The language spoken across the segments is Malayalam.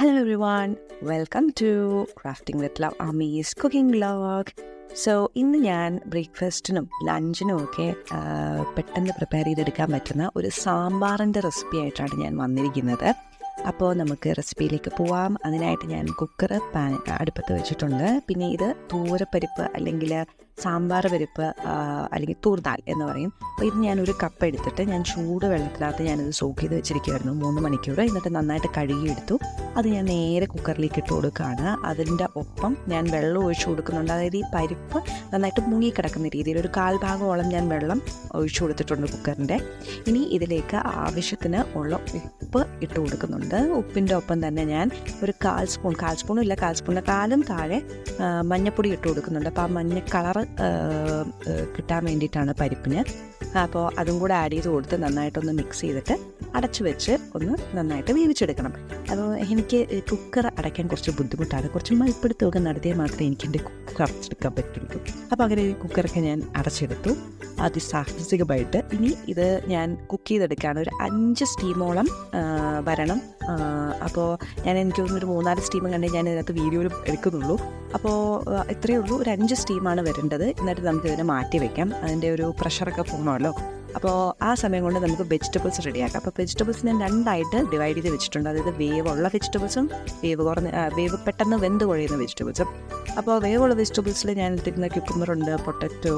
Hello one welcome to crafting with love Amees cooking Vlog. So ഇന്ന് ഞാൻ ബ്രേക്ക്ഫാസ്റ്റിനും ലഞ്ചിനും ഒക്കെ പെട്ടെന്ന് പ്രിപ്പയർ ചെയ്തെടുക്കാൻ പറ്റുന്ന ഒരു സാമ്പാറിന്റെ റെസിപ്പി ആയിട്ടാണ് ഞാൻ വന്നിരിക്കുന്നത്. അപ്പോൾ നമുക്ക് റെസിപ്പിയിലേക്ക് പോവാം. അതിനായിട്ട് ഞാൻ കുക്കർ പാൻ അടുപ്പത്ത് വെച്ചിട്ടുണ്ട്. പിന്നെ ഇത് തൂരപ്പരിപ്പ് അല്ലെങ്കിൽ സാമ്പാർ പരിപ്പ് അല്ലെങ്കിൽ തൂർദാൽ എന്ന് പറയും. അപ്പോൾ ഇത് ഞാനൊരു കപ്പ് എടുത്തിട്ട് ഞാൻ ചൂട് വെള്ളത്തിനകത്ത് ഞാനിത് സോക്ക് ചെയ്ത് വെച്ചിരിക്കുമായിരുന്നു മൂന്ന് മണിക്കൂർ എന്നിട്ട് നന്നായിട്ട് കഴുകിയെടുത്തു. അത് ഞാൻ നേരെ കുക്കറിലേക്ക് ഇട്ട് കൊടുക്കുകയാണ്. അതിന്റെ ഒപ്പം ഞാൻ വെള്ളം ഒഴിച്ചു കൊടുക്കുന്നുണ്ട്. അതായത് ഈ പരിപ്പ് നന്നായിട്ട് മുങ്ങിക്കിടക്കുന്ന രീതിയിൽ ഒരു കാൽഭാഗമോളം ഞാൻ വെള്ളം ഒഴിച്ചു കൊടുത്തിട്ടുണ്ട് കുക്കറിന്റെ. ഇനി ഇതിലേക്ക് ആവശ്യത്തിന് ഉള്ള ഉപ്പ് ഇട്ട് കൊടുക്കുന്നുണ്ട്. ഉപ്പിന്റെ ഒപ്പം തന്നെ ഞാൻ ഒരു കാൽ സ്പൂൺ കാൽ സ്പൂണും ഇല്ല കാൽ സ്പൂണിന്റെ കാലും താഴെ മഞ്ഞപ്പൊടി ഇട്ട് കൊടുക്കുന്നുണ്ട്. അപ്പോൾ ആ മഞ്ഞ കളറ് കിട്ടാൻ വേണ്ടിയിട്ടാണ് പരിപ്പിന്. അപ്പോൾ അതും കൂടെ ആഡ് ചെയ്ത് കൊടുത്ത് നന്നായിട്ടൊന്ന് മിക്സ് ചെയ്തിട്ട് അടച്ചു വെച്ച് ഒന്ന് നന്നായിട്ട് വേവിച്ചെടുക്കണം. അപ്പോൾ എനിക്ക് കുക്കർ അടയ്ക്കാൻ കുറച്ച് ബുദ്ധിമുട്ടാണ്. കുറച്ച് മൽപ്പിടുത്തമൊക്കെ നടത്തിയാൽ മാത്രമേ എനിക്ക് എന്റെ കുക്കർ അടച്ചെടുക്കാൻ പറ്റുള്ളൂ. അപ്പോൾ അങ്ങനെ കുക്കറൊക്കെ ഞാൻ അടച്ചെടുത്തു. അതിസാഹസികമായിട്ട് ഇനി ഇത് ഞാൻ കുക്ക് ചെയ്തെടുക്കുകയാണ് ഒരു അഞ്ച് സ്റ്റീമോളം വരണം. അപ്പോൾ ഞാൻ എനിക്ക് തോന്നുന്നു ഒരു മൂന്നാൽ സ്റ്റീം കണ്ടേ ഞാൻ ഇതിനകത്ത് വീഡിയോയിൽ എടുക്കുന്നുള്ളൂ. അപ്പോൾ ഇത്രയേ ഉള്ളൂ. ഒരു അഞ്ച് സ്റ്റീമാണ് വരേണ്ടത്. എന്നിട്ട് നമുക്ക് ഇതിനെ മാറ്റി വയ്ക്കാം അതിന്റെ ഒരു പ്രഷറൊക്കെ പോകണമല്ലോ അപ്പോൾ ആ സമയം കൊണ്ട് നമുക്ക് വെജിറ്റബിൾസ് റെഡിയാക്കാം അപ്പോൾ വെജിറ്റബിൾസ് ഞാൻ രണ്ടായിട്ട് ഡിവൈഡ് ചെയ്ത് വെച്ചിട്ടുണ്ട്. അതായത് വേവ് ഉള്ള വെജിറ്റബിൾസും വേവ് കുറഞ്ഞ വേവ് പെട്ടെന്ന് വെന്ത് കുഴയുന്ന വെജിറ്റബിൾസും അപ്പോൾ വേവുള്ള വെജിറ്റബിൾസിൽ ഞാൻ ഇട്ടിരുന്ന ക്യുക്കുമ്പറുണ്ട് പൊട്ടറ്റോ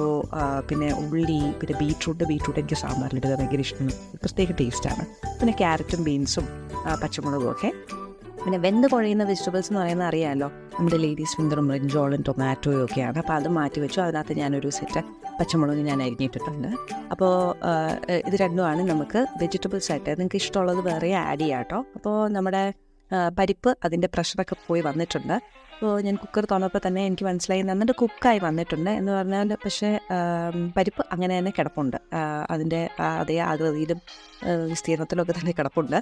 പിന്നെ ഉള്ളി പിന്നെ ബീറ്റ്റൂട്ട് ബീറ്റ്റൂട്ട് എനിക്ക് സാമ്പാറിന്റെ ഭയങ്കര ഇഷ്ടമാണ്. പ്രത്യേക ടേസ്റ്റാണ് പിന്നെ ക്യാരറ്റും ബീൻസും പച്ചമുളകും ഒക്കെ. പിന്നെ വെന്ത് കുഴയുന്ന വെജിറ്റബിൾസ് എന്ന് പറയുന്നത് അറിയാമല്ലോ നമ്മുടെ ലേഡീസ് ഫിംഗറും ബ്രിഞ്ചോളും ടൊമാറ്റോയും ഒക്കെയാണ് അപ്പോൾ അത് മാറ്റി വെച്ചു. അതിനകത്ത് ഞാനൊരു സെറ്റ് പച്ചമുളക് ഞാൻ അരിഞ്ഞിട്ടിട്ടുണ്ട്. അപ്പോൾ ഇത് രണ്ടുമാണ് നമുക്ക് വെജിറ്റബിൾസ് ആയിട്ട്. നിങ്ങൾക്ക് ഇഷ്ടമുള്ളത് വേറെ ആഡ് ചെയ്യാം കേട്ടോ അപ്പോൾ നമ്മുടെ പരിപ്പ് അതിന്റെ പ്രഷറൊക്കെ പോയി വന്നിട്ടുണ്ട്. അപ്പോൾ ഞാൻ കുക്കർ തുറന്നപ്പോൾ തന്നെ എനിക്ക് മനസ്സിലായി നന്നായിട്ട് കുക്കായി വന്നിട്ടുണ്ട് എന്ന് പറഞ്ഞാൽ പക്ഷേ പരിപ്പ് അങ്ങനെ തന്നെ കിടപ്പുണ്ട്. അതിന്റെ അതേ ആകൃതിയിലും വിസ്തീർണത്തിലൊക്കെ തന്നെ കിടപ്പുണ്ട്.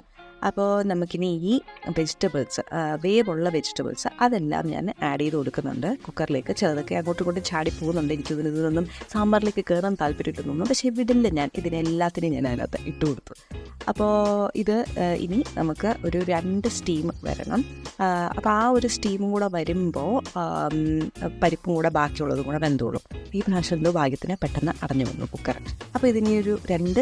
അപ്പോൾ നമുക്കിനി ഈ വെജിറ്റബിൾസ് വേവുള്ള വെജിറ്റബിൾസ് അതെല്ലാം ഞാൻ ആഡ് ചെയ്ത് കൊടുക്കുന്നുണ്ട്. കുക്കറിലേക്ക് ചെറുതൊക്കെ അങ്ങോട്ടും ഇങ്ങോട്ടും ചാടി പോകുന്നുണ്ട്. എനിക്ക് ഇതിന് ഇതൊന്നും സാമ്പാറിലേക്ക് കയറാൻ താല്പര്യമിട്ടൊന്നും പക്ഷേ വിടില്ല ഞാൻ. ഇതിനെല്ലാത്തിനെയും ഞാൻ അതിനകത്ത് ഇട്ട് കൊടുത്തു. അപ്പോൾ ഇത് ഇനി നമുക്ക് ഒരു രണ്ട് സ്റ്റീം വരണം. അപ്പോൾ ആ ഒരു സ്റ്റീമും കൂടെ വരുമ്പോൾ പരിപ്പും കൂടെ ബാക്കിയുള്ളതും കൂടെ വെന്തോളും. ഈ പ്രാവശ്യം എന്തോ ഭാഗ്യത്തിന് പെട്ടെന്ന് അടഞ്ഞു വന്നു കുക്കർ. അപ്പോൾ ഇതിനി ഒരു രണ്ട്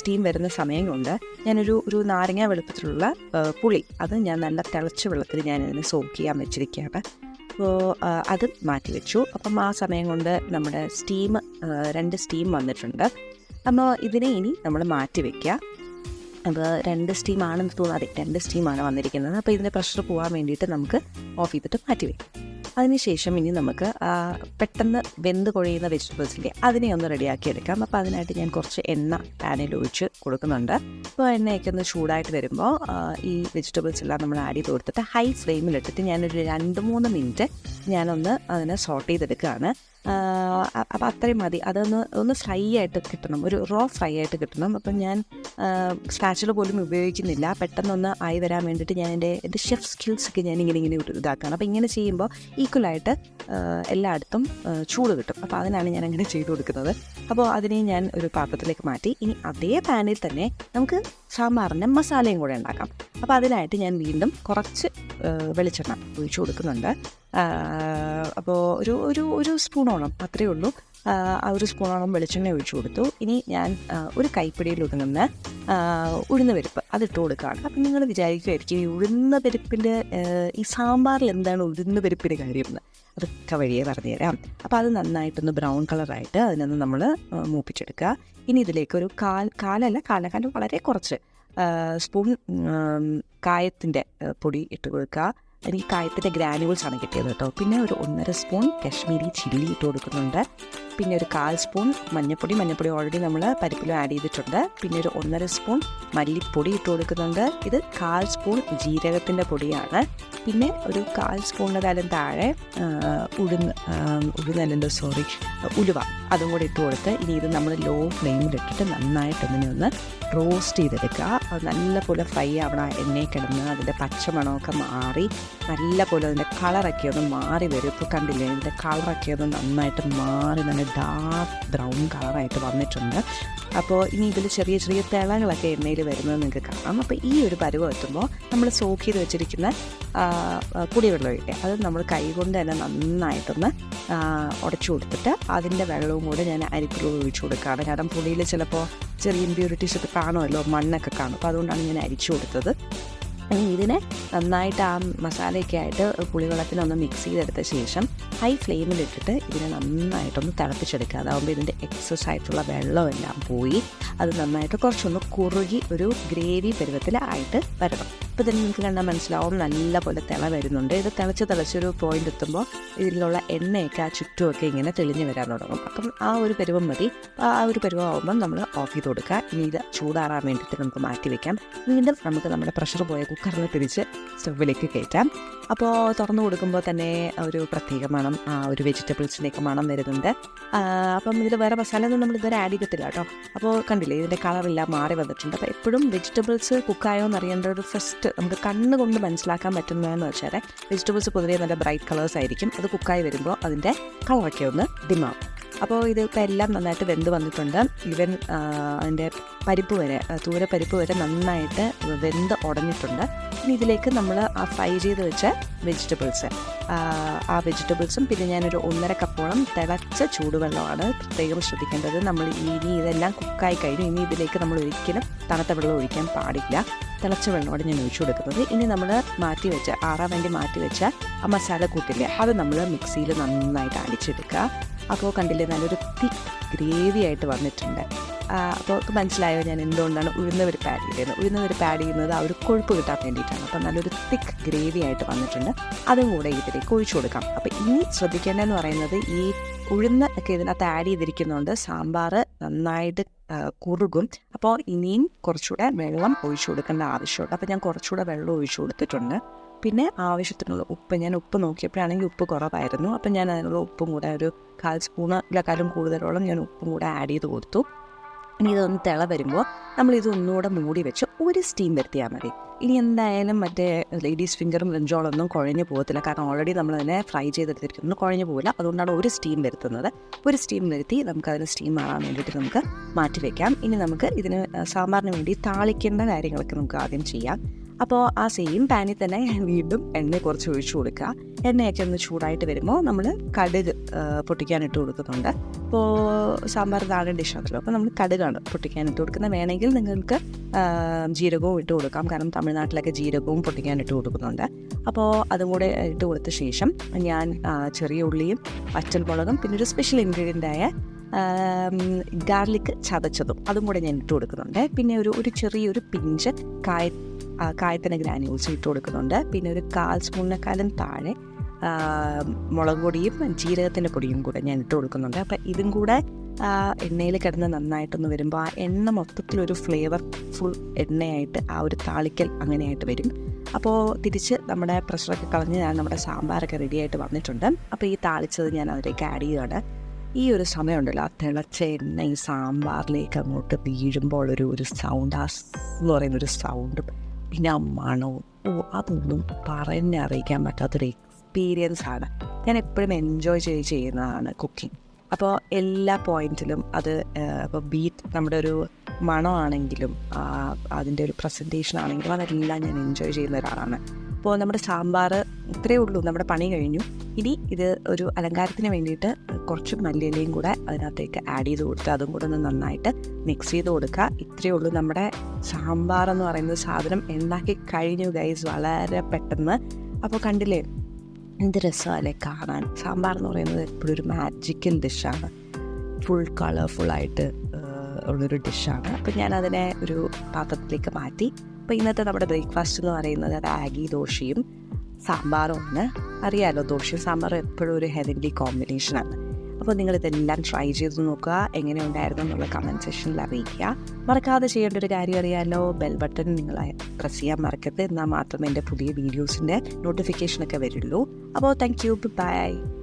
സ്റ്റീം വരുന്ന സമയം കൊണ്ട് ഞാനൊരു ഒരു നാരങ്ങ വെളുപ്പത്തിലുള്ള പുളി. അത് ഞാൻ നല്ല തിളച്ച വെള്ളത്തിൽ ഞാൻ ഇതിനെ സോക്ക് ചെയ്യാൻ വെച്ചിരിക്കുകയാണ്. അപ്പോൾ അത് മാറ്റി വെച്ചു. അപ്പം ആ സമയം കൊണ്ട് നമ്മുടെ സ്റ്റീം രണ്ട് സ്റ്റീം വന്നിട്ടുണ്ട്. അപ്പോൾ ഇതിനെ ഇനി നമ്മൾ മാറ്റി വെക്കുക. അപ്പോൾ രണ്ട് സ്റ്റീമാണെന്ന് തോന്നുന്നു. അതെ രണ്ട് സ്റ്റീമാണ് വന്നിരിക്കുന്നത്. അപ്പോൾ ഇതിന്റെ പ്രഷർ പോകാൻ വേണ്ടിയിട്ട് നമുക്ക് ഓഫ് ചെയ്തിട്ട് മാറ്റി വയ്ക്കും അതിനുശേഷം ഇനി നമുക്ക് പെട്ടെന്ന് വെന്ത് കുഴയുന്ന വെജിറ്റബിൾസിന്റെ അതിനെ ഒന്ന് റെഡിയാക്കി എടുക്കാം. അപ്പോൾ അതിനായിട്ട് ഞാൻ കുറച്ച് എണ്ണ പാനിൽ ഒഴിച്ച് കൊടുക്കുന്നുണ്ട്. അപ്പോൾ എണ്ണയൊക്കെ ഒന്ന് ചൂടായിട്ട് വരുമ്പോൾ ഈ വെജിറ്റബിൾസ് എല്ലാം നമ്മൾ ആഡ് ചെയ്ത് കൊടുത്തിട്ട് ഹൈ ഫ്ലെയിമിലിട്ടിട്ട് ഞാനൊരു രണ്ട് മൂന്ന് മിനിറ്റ് ഞാനൊന്ന് അതിനെ സോട്ട് ചെയ്തെടുക്കുകയാണ്. അപ്പോൾ അത്രയും മതി. അതൊന്ന് ഒന്ന് ഫ്രൈ ആയിട്ട് കിട്ടണം. ഒരു റോ ഫ്രൈ ആയിട്ട് കിട്ടണം. അപ്പം ഞാൻ സ്പാച്ചിൽ പോലും ഉപയോഗിക്കുന്നില്ല. പെട്ടെന്നൊന്ന് ആയി വരാൻ വേണ്ടിയിട്ട് ഞാൻ എന്റെ എന്റെ ഷെഫ് സ്കിൽസൊക്കെ ഞാൻ ഇങ്ങനെ ഇങ്ങനെ ഇതാക്കുകയാണ് അപ്പോൾ ഇങ്ങനെ ചെയ്യുമ്പോൾ ഈക്വലായിട്ട് എല്ലായിടത്തും ചൂട് കിട്ടും. അപ്പോൾ അതിനാണ് ഞാൻ അങ്ങനെ ചെയ്തു കൊടുക്കുന്നത്. അപ്പോൾ അതിനെ ഞാൻ ഒരു പാത്രത്തിലേക്ക് മാറ്റി. ഇനി അതേ പാനിൽ തന്നെ നമുക്ക് സാമ്പാറിന്റെ മസാലയും കൂടെ ഉണ്ടാക്കാം. അപ്പോൾ അതിനായിട്ട് ഞാൻ വീണ്ടും കുറച്ച് വെളിച്ചെണ്ണ ഒഴിച്ചു കൊടുക്കുന്നുണ്ട്. അപ്പോൾ ഒരു ഒരു ഒരു സ്പൂണോളം അത്രയേ ഉള്ളൂ. ആ, ഒരു സ്പൂണോളം വെളിച്ചെണ്ണ ഒഴിച്ചു കൊടുത്തു. ഇനി ഞാൻ ഒരു കൈപ്പിടിയിൽ ഒതുങ്ങുന്ന ഉഴുന്ന പരിപ്പ് അതിട്ട് കൊടുക്കുകയാണ്. അപ്പം നിങ്ങൾ വിചാരിക്കുമായിരിക്കും ഈ ഉഴുന്ന പരിപ്പിന്റെ ഈ സാമ്പാറിൽ എന്താണ് ഉഴുന്ന പരിപ്പിന്റെ കാര്യം എന്ന്. അതൊക്കെ വഴിയേ പറഞ്ഞുതരാം അപ്പോൾ അത് നന്നായിട്ടൊന്ന് ബ്രൗൺ കളറായിട്ട് അതിനൊന്ന് നമ്മൾ മൂപ്പിച്ചെടുക്കുക. ഇനി ഇതിലേക്ക് ഒരു കാൽ കാലല്ല കാലക്കാലം വളരെ കുറച്ച് സ്പൂൺ കായത്തിന്റെ പൊടി ഇട്ട് കൊടുക്കുക. എനിക്ക് കായത്തിന്റെ ഗ്രാനുവൽസ് ആണ് കിട്ടിയത് കേട്ടോ. പിന്നെ ഒരു ഒന്നര സ്പൂൺ കാശ്മീരി ചില്ലി ഇട്ട് കൊടുക്കുന്നുണ്ട്. പിന്നെ ഒരു കാൽ സ്പൂൺ മഞ്ഞൾപ്പൊടി മഞ്ഞൾപ്പൊടി ഓൾറെഡി നമ്മൾ പരിപ്പിലും ആഡ് ചെയ്തിട്ടുണ്ട്. പിന്നെ ഒരു ഒന്നര സ്പൂൺ മല്ലിപ്പൊടി ഇട്ട് കൊടുക്കുന്നുണ്ട്. ഇത് കാൽ സ്പൂൺ ജീരകത്തിന്റെ പൊടിയാണ്. പിന്നെ ഒരു കാൽ സ്പൂണിനേക്കാളും താഴെ ഉഴുന്ന് ഉഴുന്നല്ലല്ലോ സോറി ഉലുവ അതും കൂടി ഇട്ട് കൊടുത്ത് ഇനി ഇത് നമ്മൾ ലോ ഫ്ലെയിമിലിട്ടിട്ട് നന്നായിട്ടൊന്നിനെ ഒന്ന് റോസ്റ്റ് ചെയ്തെടുക്കുക. നല്ലപോലെ നല്ല പോലെ ഫ്രൈ ആവണം എണ്ണയിൽ കിടന്ന് അതിന്റെ പച്ചമണമൊക്കെ മാറി നല്ലപോലെ അതിന്റെ കളറൊക്കെ ഒന്ന് മാറി വരും. ഇപ്പോൾ കണ്ടില്ലേ അതിന്റെ കളറൊക്കെ ഒന്ന് നന്നായിട്ട് മാറി നല്ല ഡാർക്ക് ബ്രൗൺ കളറായിട്ട് വന്നിട്ടുണ്ട്. അപ്പോൾ ഇനി ഇതിൽ ചെറിയ ചെറിയ തിളങ്ങളൊക്കെ എണ്ണയിൽ വരുന്നത് നിങ്ങൾക്ക് കാണാം. അപ്പോൾ ഈ ഒരു പരുവം എത്തുമ്പോൾ നമ്മൾ സോക്ക് ചെയ്ത് വെച്ചിരിക്കുന്ന കുടിവെള്ളം ഒഴിക്കുക അത് നമ്മൾ കൈകൊണ്ട് തന്നെ നന്നായിട്ടൊന്ന് ഉടച്ചു കൊടുത്തിട്ട് അതിന്റെ വെള്ളവും കൂടെ ഞാൻ അരിപ്പിലൂടെ ഒഴിച്ചു കൊടുക്കുകയാണ്. കാരണം പുളിയിൽ ചിലപ്പോൾ ചെറിയ ഇമ്പ്യൂരിറ്റീസ് ഒക്കെ കാണുമല്ലോ മണ്ണൊക്കെ കാണും. അപ്പോൾ അതുകൊണ്ടാണ് ഞാൻ അരിച്ചു കൊടുത്തത്. ഇനി ഇതിനെ നന്നായിട്ട് ആ മസാലയൊക്കെ ആയിട്ട് പുളിവെള്ളത്തിനൊന്ന് മിക്സ് ചെയ്തെടുത്ത ശേഷം ഹൈ ഫ്ലെയിമിലിട്ടിട്ട് ഇതിനെ നന്നായിട്ടൊന്ന് തിളപ്പിച്ചെടുക്കുക. അതാകുമ്പോൾ ഇതിന്റെ എക്സസ് ആയിട്ടുള്ള വെള്ളമെല്ലാം പോയി. അത് നന്നായിട്ട് കുറച്ചൊന്ന് കുറുകി ഒരു ഗ്രേവി പരുവത്തിലായിട്ട് വരണം. അപ്പോൾ തന്നെ നിങ്ങൾക്ക് കണ്ടാൽ മനസ്സിലാവും. നല്ല പോലെ തിള വരുന്നുണ്ട്. ഇത് തിളച്ച് തിളച്ചൊരു പോയിന്റ് എത്തുമ്പോൾ ഇതിലുള്ള എണ്ണയൊക്കെ ആ ചുറ്റുമൊക്കെ ഇങ്ങനെ തെളിഞ്ഞു വരാൻ തുടങ്ങും. അപ്പം ആ ഒരു പരുവം മതി. ആ ഒരു പരുവം ആകുമ്പം നമ്മൾ ഓഫ് ചെയ്ത് കൊടുക്കുക. ഇനി ഇത് ചൂടാറാൻ വേണ്ടിയിട്ട് നമുക്ക് മാറ്റി വയ്ക്കാം വീണ്ടും നമുക്ക് നമ്മുടെ പ്രഷർ പോയ കുക്കറിൽ തിരിച്ച് സ്റ്റൗവിലേക്ക് കയറ്റാം. അപ്പോൾ തുറന്നു കൊടുക്കുമ്പോൾ തന്നെ ഒരു പ്രത്യേക മണം ആ ഒരു വെജിറ്റബിൾസിന്റെയൊക്കെ മണം വരുന്നുണ്ട്. അപ്പം ഇതിൽ വേറെ മസാല ഒന്നും നമ്മൾ ഇതുവരെ ആഡ് ചെയ്തിട്ടില്ല കേട്ടോ. അപ്പോൾ കണ്ടില്ലേ ഇതിന്റെ കളറെല്ലാം മാറി വന്നിട്ടുണ്ട്. അപ്പോൾ എപ്പോഴും വെജിറ്റബിൾസ് കുക്കായോ എന്നറിയേണ്ട ഒരു ഫസ്റ്റ് നമുക്ക് കണ്ണ് കൊണ്ട് മനസ്സിലാക്കാൻ പറ്റുന്നതെന്ന് വെച്ചാൽ വെജിറ്റബിൾസ് പൊതുവേ നല്ല ബ്രൈറ്റ് കളേഴ്സ് ആയിരിക്കും. അത് കുക്കായി വരുമ്പോൾ അതിന്റെ കളറൊക്കെ ഒന്ന് ഡിമാവും അപ്പോൾ ഇത് ഇപ്പോൾ എല്ലാം നന്നായിട്ട് വെന്ത് വന്നിട്ടുണ്ട്. ഈവൻ അതിന്റെ പരിപ്പ് വരെ തൂര പരിപ്പ് വരെ നന്നായിട്ട് വെന്ത് ഉടഞ്ഞിട്ടുണ്ട് ഇനി ഇതിലേക്ക് നമ്മൾ ആ ഫ്രൈ ചെയ്ത് വെച്ച വെജിറ്റബിൾസ് ആ വെജിറ്റബിൾസും പിന്നെ ഞാനൊരു ഒന്നര കപ്പോളം തിളച്ച ചൂടുവെള്ളമാണ് പ്രത്യേകം ശ്രദ്ധിക്കേണ്ടത്. നമ്മൾ ഇനി ഇതെല്ലാം കുക്കായി കഴിഞ്ഞു ഇനി ഇതിലേക്ക് നമ്മൾ ഒരിക്കലും തണുത്ത വെള്ളം ഒഴിക്കാൻ പാടില്ല. തിളച്ച വെള്ളമാണ് ഞാൻ ഒഴിച്ചു കൊടുക്കുന്നത്. ഇനി നമ്മൾ മാറ്റി വെച്ച ആറാൻ വേണ്ടി മാറ്റി വെച്ച ആ മസാല കൂട്ടില്ലേ അത് നമ്മൾ മിക്സിയിൽ നന്നായിട്ട് അടിച്ചെടുക്കുക. അപ്പോൾ കണ്ടില്ലേ നല്ലൊരു തിക് ഗ്രേവി ആയിട്ട് വന്നിട്ടുണ്ട്. അപ്പോൾ മനസ്സിലായോ ഞാൻ എന്തുകൊണ്ടാണ് ഉഴുന്ന പാഡ് ചെയ്യുന്നത് ഉഴുന്ന പരിപ്പ് ആഡ് ചെയ്യുന്നത് ആ ഒരു കൊഴുപ്പ് കിട്ടാൻ വേണ്ടിയിട്ടാണ്. അപ്പോൾ നല്ലൊരു തിക്ക് ഗ്രേവി ആയിട്ട് വന്നിട്ടുണ്ട്. അതും കൂടെ ഇതിലേക്ക് ഒഴിച്ചു കൊടുക്കാം. അപ്പോൾ ഇനി ശ്രദ്ധിക്കേണ്ടതെന്ന് പറയുന്നത് ഈ ഉഴുന്ന് ഒക്കെ ഇതിനകത്ത് ആഡ് ചെയ്തിരിക്കുന്നതുകൊണ്ട് സാമ്പാർ നന്നായിട്ട് കുറുകും. അപ്പോൾ ഇനിയും കുറച്ചുകൂടെ വെള്ളം ഒഴിച്ചു കൊടുക്കേണ്ട ആവശ്യമുണ്ട്. അപ്പോൾ ഞാൻ കുറച്ചുകൂടെ വെള്ളം ഒഴിച്ചു കൊടുത്തിട്ടുണ്ട്. പിന്നെ ആവശ്യത്തിനുള്ള ഉപ്പ് ഞാൻ ഉപ്പ് നോക്കിയപ്പോഴാണെങ്കിൽ ഉപ്പ് കുറവായിരുന്നു. അപ്പം ഞാൻ അതിനുള്ള ഉപ്പും കൂടെ ഒരു കാൽ സ്പൂണിലെക്കാളും കൂടുതലോളം ഞാൻ ഉപ്പും കൂടെ ആഡ് ചെയ്ത് കൊടുത്തു. ഇനി ഇതൊന്ന് തിള വരുമ്പോൾ നമ്മൾ ഇതൊന്നുകൂടെ മൂടി വെച്ച് ഒരു സ്റ്റീം വരുത്തിയാൽ മതി. ഇനി എന്തായാലും മറ്റേ ലേഡീസ് ഫിംഗറും ബ്രിഞ്ചോളൊന്നും കുഴഞ്ഞു പോകത്തില്ല. കാരണം ഓൾറെഡി നമ്മൾ അതിനെ ഫ്രൈ ചെയ്തെടുത്തിരിക്കുന്നു കുഴഞ്ഞു പോകില്ല അതുകൊണ്ടാണ് ഒരു സ്റ്റീം വരുത്തുന്നത്. ഒരു സ്റ്റീം വരുത്തി നമുക്ക് അതിന് സ്റ്റീം ആവാൻ വേണ്ടിയിട്ട് നമുക്ക് മാറ്റി വെക്കാം. ഇനി നമുക്ക് ഇതിന് സാമ്പാറിന് വേണ്ടി താളിക്കേണ്ട കാര്യങ്ങളൊക്കെ നമുക്ക് ആദ്യം ചെയ്യാം. അപ്പോൾ ആ സെയിം പാനിൽ തന്നെ ഞാൻ വീണ്ടും എണ്ണ കുറച്ച് ഒഴിച്ചു കൊടുക്കുക. എണ്ണയൊക്കെ ഒന്ന് ചൂടായിട്ട് വരുമ്പോൾ നമ്മൾ കടുക് പൊട്ടിക്കാനിട്ട് കൊടുക്കുന്നുണ്ട്. അപ്പോൾ സാമ്പാർ നാടൻ ഡിഷാണല്ലോ അപ്പോൾ നമ്മൾ കടുകാണ് പൊട്ടിക്കാനിട്ട് കൊടുക്കുന്നത്. വേണമെങ്കിൽ നിങ്ങൾക്ക് ജീരകവും ഇട്ട് കൊടുക്കാം. കാരണം തമിഴ്നാട്ടിലൊക്കെ ജീരകവും പൊട്ടിക്കാനിട്ട് കൊടുക്കുന്നുണ്ട്. അപ്പോൾ അതും കൂടെ ഇട്ട് കൊടുത്ത ശേഷം ഞാൻ ചെറിയ ഉള്ളിയും പച്ചമുളകും പിന്നെ ഒരു സ്പെഷ്യൽ ഇൻഗ്രീഡിയന്റായ ഗാർലിക് ചതച്ചതും അതും കൂടെ ഞാൻ ഇട്ട് കൊടുക്കുന്നുണ്ട്. പിന്നെ ഒരു ഒരു ചെറിയൊരു പിഞ്ച് കായ കായത്തിന് ഗ്രാനുവൽസ് ഇട്ട് കൊടുക്കുന്നുണ്ട്. പിന്നെ ഒരു കാൽ സ്പൂണിനെക്കാളും താഴെ മുളക് പൊടിയും ജീരകത്തിന്റെ പൊടിയും കൂടെ ഞാൻ ഇട്ട് കൊടുക്കുന്നുണ്ട്. അപ്പം ഇതും കൂടെ എണ്ണയിൽ കിടന്ന് നന്നായിട്ടൊന്ന് വരുമ്പോൾ ആ എണ്ണ മൊത്തത്തിലൊരു ഫ്ലേവർ ഫുൾ എണ്ണയായിട്ട് ആ ഒരു താളിക്കൽ അങ്ങനെയായിട്ട് വരും. അപ്പോൾ തിരിച്ച് നമ്മുടെ പ്രഷറൊക്കെ കളഞ്ഞ് ഞാൻ നമ്മുടെ സാമ്പാറൊക്കെ റെഡിയായിട്ട് വന്നിട്ടുണ്ട്. അപ്പോൾ ഈ താളിച്ചത് ഞാൻ അതിലേക്ക് ആഡ് ചെയ്യുകയാണ്. ഈ ഒരു സമയമുണ്ടല്ലോ ആ തിളച്ച എണ്ണ ഈ സാമ്പാറിലേക്ക് അങ്ങോട്ട് വീഴുമ്പോൾ ഒരു ഒരു സൗണ്ട് ആ എന്ന് പറയുന്ന ഒരു സൗണ്ടും പിന്നെ ആ മണവും ഓ അതൊന്നും പറഞ്ഞറിയിക്കാൻ പറ്റാത്തൊരു എക്സ്പീരിയൻസ് ആണ്. ഞാൻ എപ്പോഴും എൻജോയ് ചെയ്ത് ചെയ്യുന്നതാണ് കുക്കിംഗ് അപ്പോൾ എല്ലാ പോയിന്റിലും അത് ഇപ്പോൾ ബീറ്റ് നമ്മുടെ ഒരു മണമാണെങ്കിലും അതിന്റെ ഒരു പ്രസന്റേഷൻ ആണെങ്കിലും അതെല്ലാം ഞാൻ എൻജോയ് ചെയ്യുന്ന ഒരാളാണ്. അപ്പോൾ നമ്മുടെ സാമ്പാർ ഇത്രയേ ഉള്ളൂ. നമ്മുടെ പണി കഴിഞ്ഞു. ഇനി ഇത് ഒരു അലങ്കാരത്തിന് വേണ്ടിയിട്ട് കുറച്ച് മല്ലിയിലയും കൂടെ അതിനകത്തേക്ക് ആഡ് ചെയ്ത് കൊടുത്ത് അതും കൂടെ ഒന്ന് നന്നായിട്ട് മിക്സ് ചെയ്ത് കൊടുക്കുക. ഇത്രയേ ഉള്ളൂ നമ്മുടെ സാമ്പാർ എന്ന് പറയുന്ന സാധനം ഉണ്ടാക്കി കഴിഞ്ഞു ഗൈസ് വളരെ പെട്ടെന്ന്. അപ്പോൾ കണ്ടില്ലേ? എന്ത് രസമല്ലേ കാണാൻ? സാമ്പാർ എന്ന് പറയുന്നത് എപ്പോഴും ഒരു മാജിക്കൽ ഡിഷാണ് ഫുൾ കളർഫുൾ കളർഫുള്ളായിട്ട് ഉള്ളൊരു ഡിഷാണ് അപ്പോൾ ഞാൻ അതിനെ ഒരു പാത്രത്തിലേക്ക് മാറ്റി അപ്പോൾ ഇന്നത്തെ നമ്മുടെ ബ്രേക്ക്ഫാസ്റ്റ് എന്ന് പറയുന്നത് റാഗി ദോശയും സാമ്പാറും ആണ്. അറിയാലോ ദോശയും സാമ്പാറും എപ്പോഴും ഒരു ഹെവൻലി കോമ്പിനേഷനാണ് അപ്പോൾ നിങ്ങൾ ഇതെല്ലാം ട്രൈ ചെയ്ത് നോക്കുക. എങ്ങനെ ഉണ്ടായിരുന്നു എന്നുള്ള കമന്റ് സെക്ഷനിൽ അറിയിക്കുക. മറക്കാതെ ചെയ്യേണ്ട ഒരു കാര്യം അറിയാലോ ബെൽ ബട്ടൺ നിങ്ങൾ പ്രസ് ചെയ്യാൻ മറക്കരുത്. എന്നാൽ മാത്രമേ എന്റെ പുതിയ വീഡിയോസിന്റെ നോട്ടിഫിക്കേഷനൊക്കെ വരുള്ളൂ. അപ്പോൾ താങ്ക് യു ബൈ